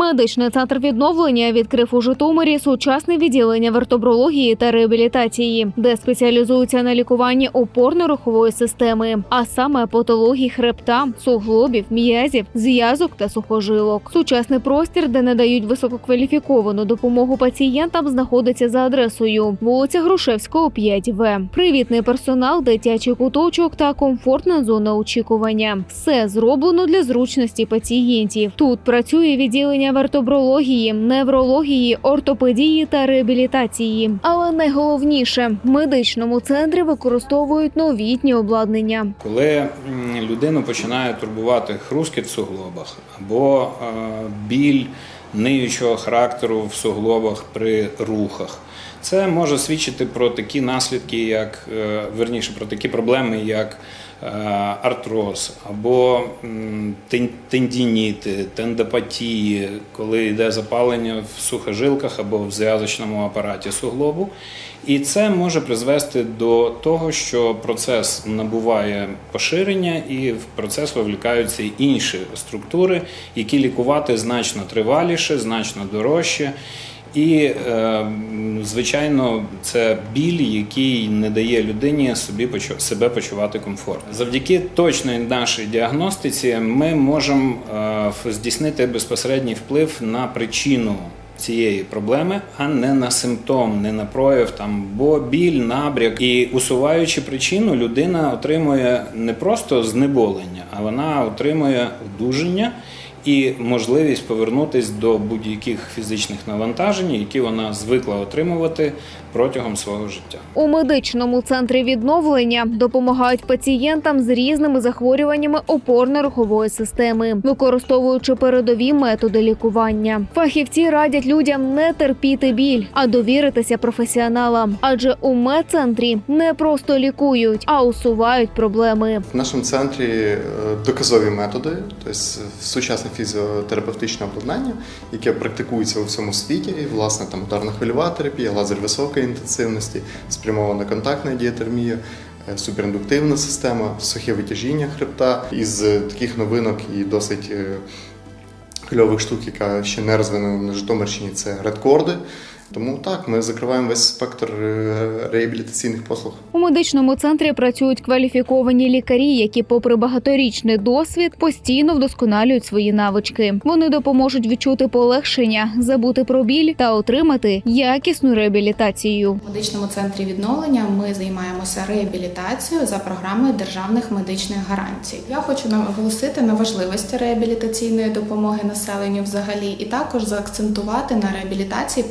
Медичний центр відновлення відкрив у Житомирі сучасне відділення вертебрології та реабілітації, де спеціалізуються на лікуванні опорно-рухової системи, а саме патологій хребта, суглобів, м'язів, зв'язок та сухожилок. Сучасний простір, де надають висококваліфіковану допомогу пацієнтам, знаходиться за адресою вулиця Грушевського, 5В. Привітний персонал, дитячий куточок та комфортна зона очікування. Все зроблено для зручності пацієнтів. Тут працює відділення вертебрології, неврології, ортопедії та реабілітації. Але найголовніше в медичному центрі використовують новітні обладнання. Коли людину починає турбувати хрускіт в суглобах або е, біль ниючого характеру в суглобах при рухах, це може свідчити про такі наслідки, як е, верніше про такі проблеми, як е, артроз або тендініти, тендопатії, коли йде запалення в сухожилках або в зв'язочному апараті суглобу. І це може призвести до того, що процес набуває поширення і в процес вовлікаються інші структури, які лікувати значно триваліше, значно дорожче. І, е, звичайно, це біль, який не дає людині собі себе почувати комфортно. Завдяки точної нашій діагностиці ми можемо е, здійснити безпосередній вплив на причину цієї проблеми, а не на симптом, не на прояв там, бо біль, набряк. І усуваючи причину, людина отримує не просто знеболення, а вона отримує одужання і можливість повернутися до будь-яких фізичних навантажень, які вона звикла отримувати протягом свого життя. У медичному центрі відновлення допомагають пацієнтам з різними захворюваннями опорно-рухової системи, використовуючи передові методи лікування. Фахівці радять людям не терпіти біль, а довіритися професіоналам. Адже у медцентрі не просто лікують, а усувають проблеми. В нашому центрі е, доказові методи, тобто сучасне фізіотерапевтичне обладнання, яке практикується у всьому світі, і, власне, там ударна хвильова терапія, лазер високої інтенсивності, спрямована контактна діатермія. е, Суперіндуктивна система, сухе витяжіння хребта. Із таких новинок і досить е, кльових штук, яка ще не розвинена на Житомирщині, це редкорди. Тому так, ми закриваємо весь спектр е, реабілітаційних послуг. У медичному центрі працюють кваліфіковані лікарі, які, попри багаторічний досвід, постійно вдосконалюють свої навички. Вони допоможуть відчути полегшення, забути про біль та отримати якісну реабілітацію. У медичному центрі відновлення ми займаємося реабілітацією за програмою державних медичних гарантій. Я хочу наголосити на важливості реабілітаційної допомоги населенню взагалі, і також заакцентувати на реабілітації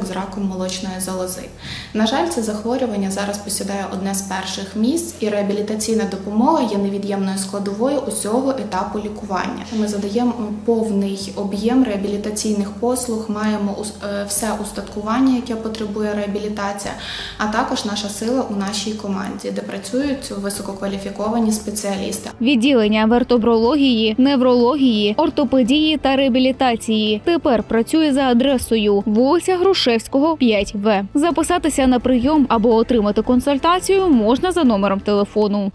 пацієнток з раком молочної залози. На жаль, це захворювання зараз посідає одне з перших місць, і реабілітаційна допомога є невід'ємною складовою усього етапу лікування. Ми задаємо повний об'єм реабілітаційних послуг, маємо е, все устаткування, яке потребує реабілітація, а також наша сила у нашій команді, де працюють висококваліфіковані спеціалісти. Відділення вертебрології, неврології, ортопедії та реабілітації тепер працює за адресою вулиця Грушевського, 5В. Записатися на прийом або отримати консультацію можна за номером телефону.